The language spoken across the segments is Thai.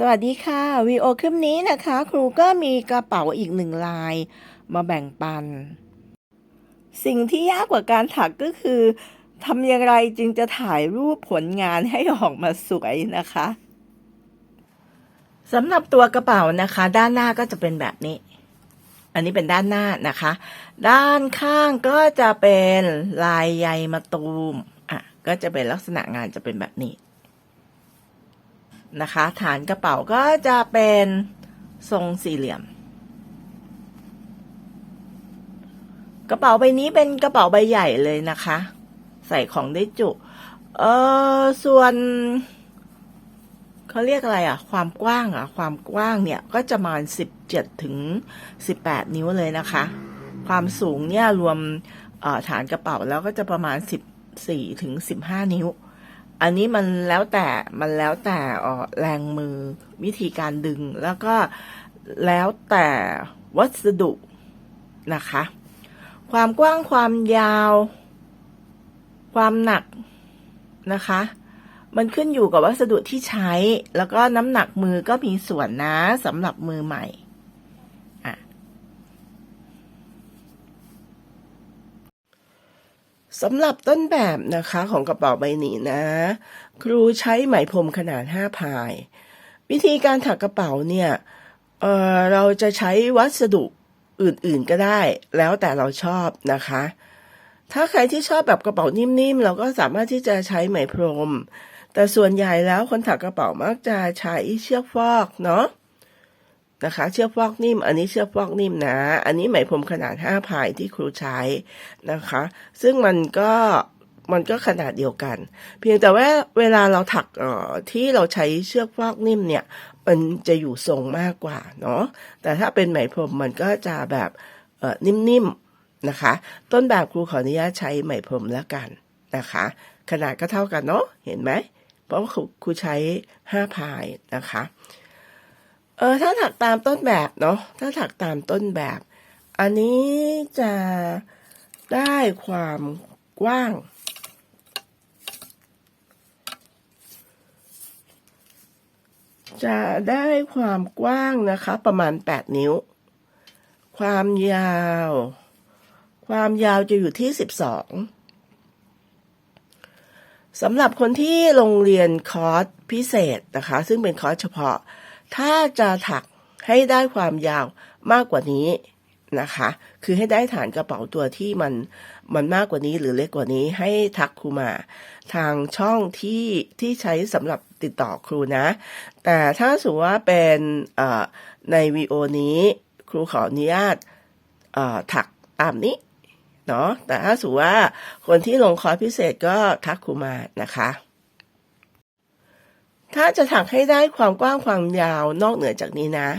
สวัสดีค่ะวีโอคลิปนี้นะคะ ครูก็มีกระเป๋าอีกหนึ่งลาย มาแบ่งปัน สิ่งที่ยากกว่าการถักก็คือทำอย่างไรจึงจะถ่ายรูปผลงานให้ออกมาสวยนะคะสำหรับตัวกระเป๋านะคะ ด้านหน้าก็จะเป็นแบบนี้ อันนี้เป็นด้านหน้านะคะ ด้านข้างก็จะเป็นลายใยมะตูมอะก็จะเป็นลักษณะงานจะเป็นแบบนี้ นะคะ ฐานกระเป๋าก็จะเป็นทรงสี่เหลี่ยม กระเป๋าใบนี้เป็นกระเป๋าใบใหญ่เลยนะคะ ใส่ของได้จุ เออส่วนเขาเรียกอะไรอะความกว้างอะความกว้างเนี่ยก็จะประมาณสิบเจ็ดถึงสิบแปดนิ้วเลยนะคะ ความสูงเนี่ยรวมฐานกระเป๋าแล้วก็จะประมาณสิบสี่ถึงสิบห้านิ้ว อันนี้มันแล้วแต่มันแล้วแต่แรงมือวิธีการดึง แล้วก็แล้วแต่วัสดุนะคะ ความกว้างความยาว ความหนักนะคะ มันขึ้นอยู่กับวัสดุที่ใช้ แล้วก็น้ำหนักมือก็มีส่วนนะสำหรับมือใหม่อะ สำหรับต้นแบบนะคะของกระเป๋าใบนี้นะ ครูใช้ไหมพรมขนาด 5 พาย วิธีการถักกระเป๋าเนี่ยเเราจะใช้วัสดุอื่นๆก็ได้ แล้วแต่เราชอบนะคะ ถ้าใครที่ชอบแบบกระเป๋านิ่มๆ เราก็สามารถที่จะใช้ไหมพรม แต่ส่วนใหญ่แล้วคนถักกระเป๋ามักจะใช้เชือกฟอกเนาะ นะคะ เชือกฟอกนิ่ม อันนี้เชือกฟอกนิ่มนะ อันนี้ไหมพรมขนาด5พายที่ครูใช้นะคะ ซึ่งมันก็มันก็ขนาดเดียวกัน เพียงแต่ว่าเวลาเราถักออที่เราใช้เชือกฟอกนิ่มเนี่ย มันจะอยู่ทรงมากกว่าเนาะแต่ถ้าเป็นไหมพรมมันก็จะแบบออนิ่มๆนะคะ ต้นแบบครูขออนุญาตใช้ไหมพรมแล้วกันนะคะ ขนาดก็เท่ากันเนาะเห็นไหมเพราะว่าครูใช้ห้าพายนะคะ เออถ้าถักตามต้นแบบเนาะถ้าถักตามต้นแบบ อันนี้จะได้ความกว้างจะได้ความกว้างนะคะ ประมาณ 8 นิ้ว ความยาว ความยาวจะอยู่ที่ 12สำหรับคนที่โรงเรียนคอร์สพิเศษนะคะ ซึ่งเป็นคอร์สเฉพาะ ถ้าจะถักให้ได้ความยาวมากกว่านี้นะคะ คือให้ได้ฐานกระเป๋าตัวที่มันมันมากกว่านี้หรือเล็กกว่านี้ให้ทักครูมา ทางช่องที่ที่ใช้สำหรับติดต่อครูนะ แต่ถ้าสมมติว่าเป็นในวีโอนี้ ครูขออนุญาตถักตามนี้เนาะแต่ถ้าสมมติว่าคนที่ลงคอร์สพิเศษก็ทักครูมานะคะ ถ้าจะถักให้ได้ความกว้างความยาวนอกเหนือจากนี้นะ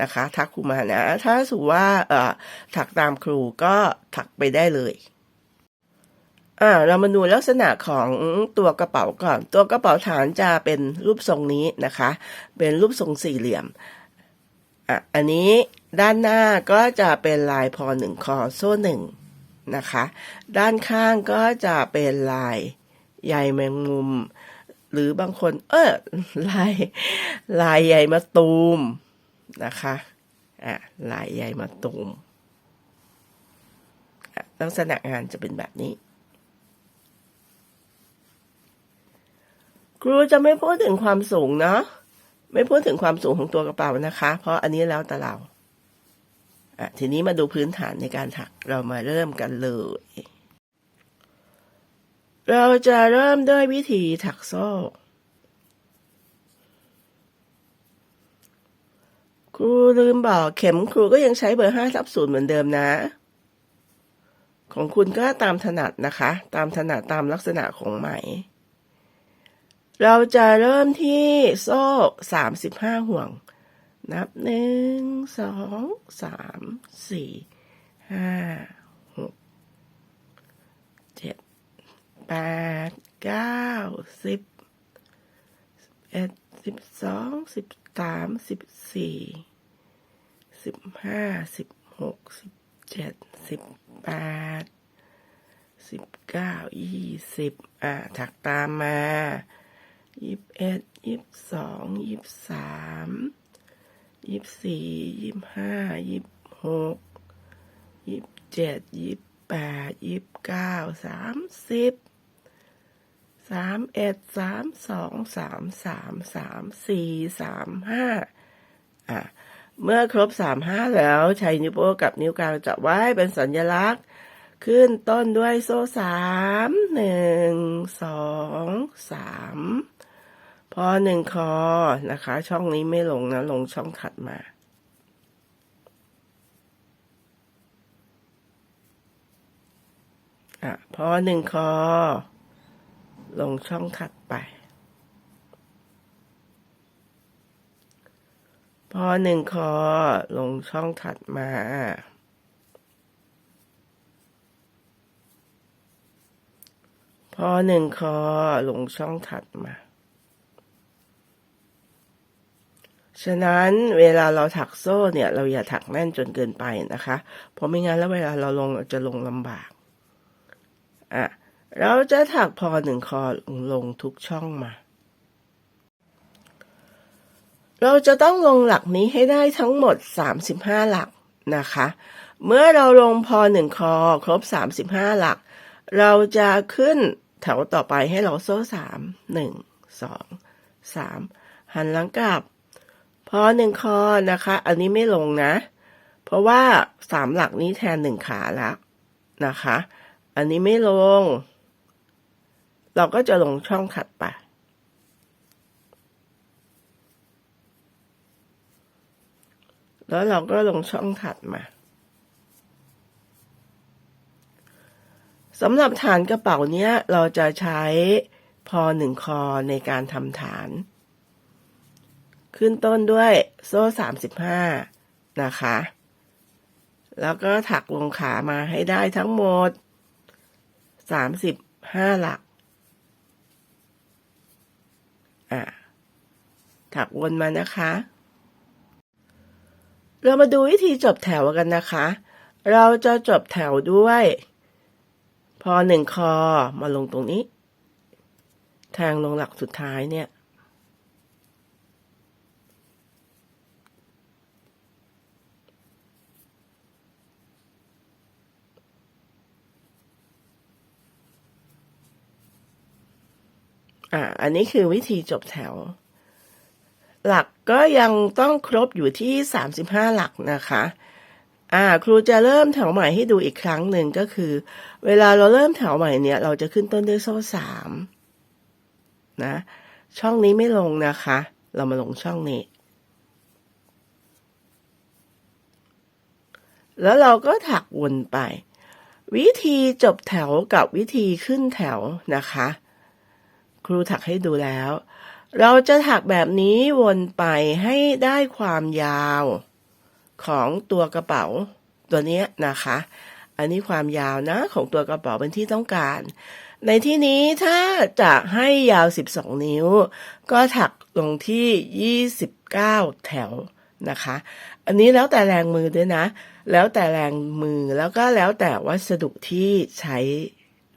นะคะทักครูมานะ ถ้าสูว่าเอ่อถักตามครูก็ถักไปได้เลยอ่าเรามาดูลักษณะของตัวกระเป๋าก่อน ตัวกระเป๋าฐานจะเป็นรูปทรงนี้นะคะ เป็นรูปทรงสี่เหลี่ยมอะอันนี้ด้านหน้าก็จะเป็นลายพอหนึ่งคอโซ่หนึ่งนะคะ ด้านข้างก็จะเป็นลายใยแมงมุม หรือบางคน เออลายลายใยมะตูมนะคะอะลายใยมาตูมลักษณะงานจะเป็นแบบนี้ ครูจะไม่พูดถึงความสูงเนาะไม่พูดถึงความสูงของตัวกระเป๋านะคะ เพราะอันนี้แล้วแต่เราอะทีนี้มาดูพื้นฐานในการถักเรามาเริ่มกันเลย เราจะเริ่มด้วยวิธีถักโซ่ ครูลืมบอกเข็มครูก็ยังใช้เบอร์ห้าทับศูนย์เหมือนเดิมนะ ของคุณก็ตามถนัดนะคะ ตามถนัดตามลักษณะของไหม เราจะเริ่มที่โซ่สามสิบห้าห่วง นับหนึ่งสองสามสี่ห้าหกเจ็ด แปดเก้าสิบเอ็ดสิบสองสิบสามสิบสี่สิบห้าสิบหกสิบเจ็ดสิบแปดสิบเก้ายี่สิบอ่าถักตามมายี่สิบเอ็ดยี่สิบสองยี่สิบสามยี่สิบสี่ยี่สิบห้ายี่สิบหกยี่สิบเจ็ดยี่สิบแปดยี่สิบเก้าสามสิบ สามเอ็ดสามสองสามสามสามสี่สามห้าอะเมื่อครบสามห้าแล้วใช้นิ้วโป้งกับนิ้วกลางจับไว้เป็นสัญลักษณ์ ขึ้นต้นด้วยโซ่สามหนึ่งสองสามพอหนึ่งคอนะคะ ช่องนี้ไม่ลงนะ ลงช่องถัดมาอะพอหนึ่งคอ ลงช่องถัดไป พอหนึ่งคอลงช่องถัดมา พอหนึ่งคอลงช่องถัดมา ฉะนั้นเวลาเราถักโซ่เนี่ย เราอย่าถักแน่นจนเกินไปนะคะ เพราะไม่งั้นแล้วเวลาเราลงจะลงลำบาก อะ เราจะถักพอหนึ่งคอลงทุกช่องมา เราจะต้องลงหลักนี้ให้ได้ทั้งหมด 35 หลักนะคะ เมื่อเราลงพอหนึ่งคอครบ 35 หลัก เราจะขึ้นแถวต่อไปให้เราโซ่สามหนึ่งสองสามหันหลังกลับ พอหนึ่งคอนะคะ อันนี้ไม่ลงนะ เพราะว่าสามหลักนี้แทนหนึ่งขาแล้วนะคะ อันนี้ไม่ลง เราก็จะลงช่องถัดไป แล้วเราก็ลงช่องถัดมาสำหรับฐานกระเป๋าเนี้ย เราจะใช้พอหนึ่งคอในการทำฐาน ขึ้นต้นด้วยโซ่สามสิบห้านะคะ แล้วก็ถักลงขามาให้ได้ทั้งหมดสามสิบห้าหลัก อะถักวนมานะคะ เรามาดูวิธีจบแถวกันนะคะ เราจะจบแถวด้วย พอหนึ่งคอมาลงตรงนี้แทงลงหลักสุดท้ายเนี่ย อ่า อันนี้คือวิธีจบแถว หลักก็ยังต้องครบอยู่ที่ 35 หลักนะคะ อ่า ครูจะเริ่มแถวใหม่ให้ดูอีกครั้งหนึ่งก็คือ เวลาเราเริ่มแถวใหม่เนี่ย เราจะขึ้นต้นด้วยโซ่สามนะ ช่องนี้ไม่ลงนะคะ เรามาลงช่องนี้ แล้วเราก็ถักวนไป วิธีจบแถวกับวิธีขึ้นแถวนะคะ ครูถักให้ดูแล้ว เราจะถักแบบนี้วนไปให้ได้ความยาวของตัวกระเป๋าตัวนี้นะคะ อันนี้ความยาวนะของตัวกระเป๋าเป็นที่ต้องการ ในที่นี้ถ้าจะให้ยาว 12 นิ้ว ก็ถักลงที่ 29 แถวนะคะ อันนี้แล้วแต่แรงมือด้วยนะ แล้วแต่แรงมือแล้วก็แล้วแต่วัสดุที่ใช้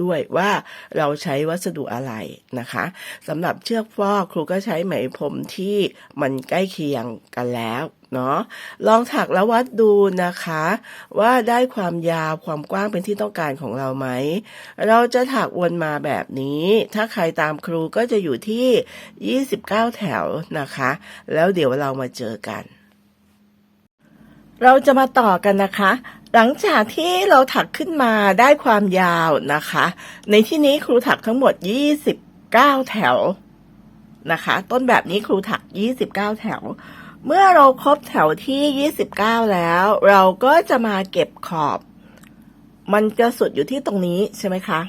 ด้วยว่าเราใช้วัสดุอะไรนะคะสำหรับเชือกฟอกครูก็ใช้ไหมพรมที่มันใกล้เคียงกันแล้วเนาะลองถักแล้ววัดดูนะคะ ว่าได้ความยาวความกว้างเป็นที่ต้องการของเราไหม เราจะถักวนมาแบบนี้ ถ้าใครตามครูก็จะอยู่ที่ 29 แถวนะคะ แล้วเดี๋ยวเรามาเจอกัน เราจะมาต่อกันนะคะ หลังจากที่เราถักขึ้นมาได้ความยาวนะคะ ในที่นี้ครูถักทั้งหมด 29 แถวนะคะ ต้นแบบนี้ครูถัก 29 แถว เมื่อเราครบแถวที่ 29 แล้ว เราก็จะมาเก็บขอบ มันจะสุดอยู่ที่ตรงนี้ใช่ไหมคะ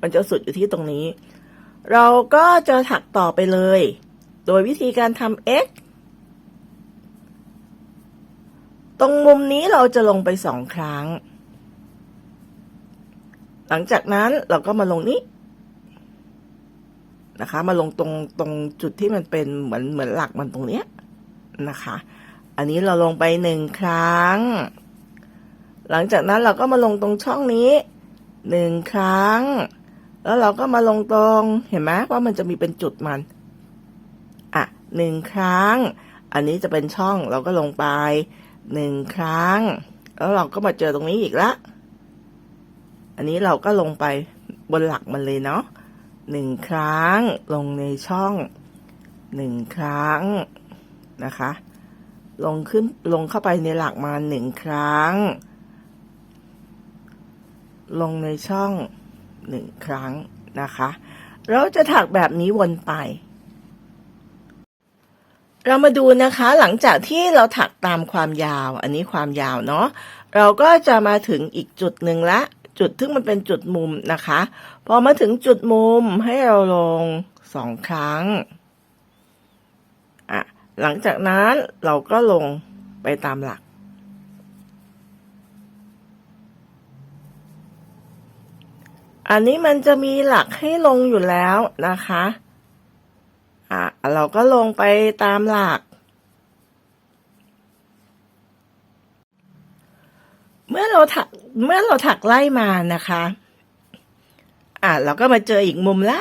มันจะสุดอยู่ที่ตรงนี้ เราก็จะถักต่อไปเลย โดยวิธีการทำ x ตรงมุมนี้เราจะลงไปสองครั้ง หลังจากนั้นเราก็มาลงนี้นะคะ มาลงตรงตรงจุดที่มันเป็นเหมือนเหมือนหลักมันตรงเนี้ยนะคะ อันนี้เราลงไปหนึ่งครั้ง หลังจากนั้นเราก็มาลงตรงช่องนี้หนึ่งครั้ง แล้วเราก็มาลงตรงเห็นไหมว่ามันจะมีเป็นจุดมัน อะหนึ่งครั้ง อันนี้จะเป็นช่องเราก็ลงไป หนึ่งครั้ง แล้วเราก็มาเจอตรงนี้อีกละ อันนี้เราก็ลงไปบนหลักมันเลยเนาะหนึ่งครั้งลงในช่องหนึ่งครั้งนะคะ ลงขึ้นลงเข้าไปในหลักมาหนึ่งครั้ง ลงในช่องหนึ่งครั้งนะคะ เราจะถักแบบนี้วนไป เรามาดูนะคะหลังจากที่เราถักตามความยาว อันนี้ความยาวเนาะเราก็จะมาถึงอีกจุดหนึ่งละจุดที่มันเป็นจุดมุมนะคะ พอมาถึงจุดมุมให้เราลงสองครั้งอะหลังจากนั้นเราก็ลงไปตามหลัก อันนี้มันจะมีหลักให้ลงอยู่แล้วนะคะ อะเราก็ลงไปตามหลัก เมื่อเราถักเมื่อเราถักไล่มานะคะ อะเราก็มาเจออีกมุมละ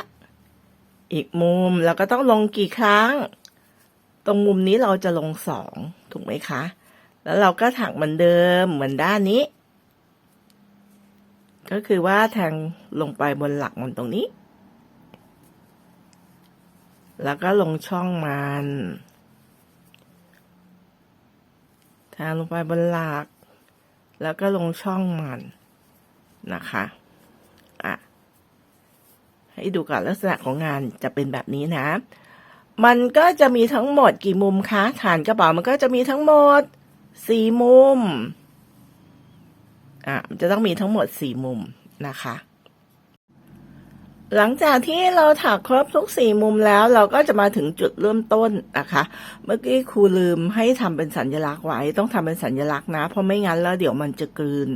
อีกมุมเราก็ต้องลงกี่ครั้ง ตรงมุมนี้เราจะลงสองถูกไหมคะ แล้วเราก็ถักเหมือนเดิมเหมือนด้านนี้ ก็คือว่าแทงลงไปบนหลักมันตรงนี้ แล้วก็ลงช่องมันทงลงไปบนหลัก แล้วก็ลงช่องมันนะคะอะให้ดูก่อนลักษณะของงานจะเป็นแบบนี้นะ มันก็จะมีทั้งหมดกี่มุมคะ ฐานกระเป๋ามันก็จะมีทั้งหมดสี่มุม อะ มันจะต้องมีทั้งหมดสี่มุมนะคะ หลังจากที่เราถักครบทุกสี่มุมแล้วเราก็จะมาถึงจุดเริ่มต้นนะคะ เมื่อกี้ครูลืมให้ทำเป็นสัญลักษณ์ไว้ต้องทำเป็นสัญลักษณ์นะ เพราะไม่งั้นแล้วเดี๋ยวมันจะกลืน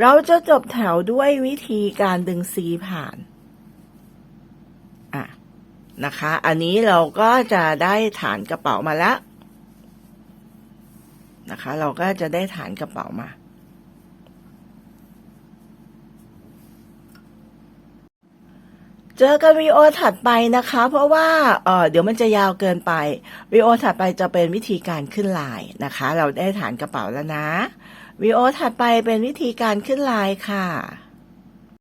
เราจะจบแถวด้วยวิธีการดึงซีผ่านอะนะคะ อันนี้เราก็จะได้ฐานกระเป๋ามาแล้วนะคะ เราก็จะได้ฐานกระเป๋ามา เจอกันวีดีโอถัดไปนะคะ เพราะว่าเออเดี๋ยวมันจะยาวเกินไปวีดีโอถัดไปจะเป็นวิธีการขึ้นลายนะคะ เราได้ฐานกระเป๋าแล้วนะวีดีโอถัดไปเป็นวิธีการขึ้นลายค่ะ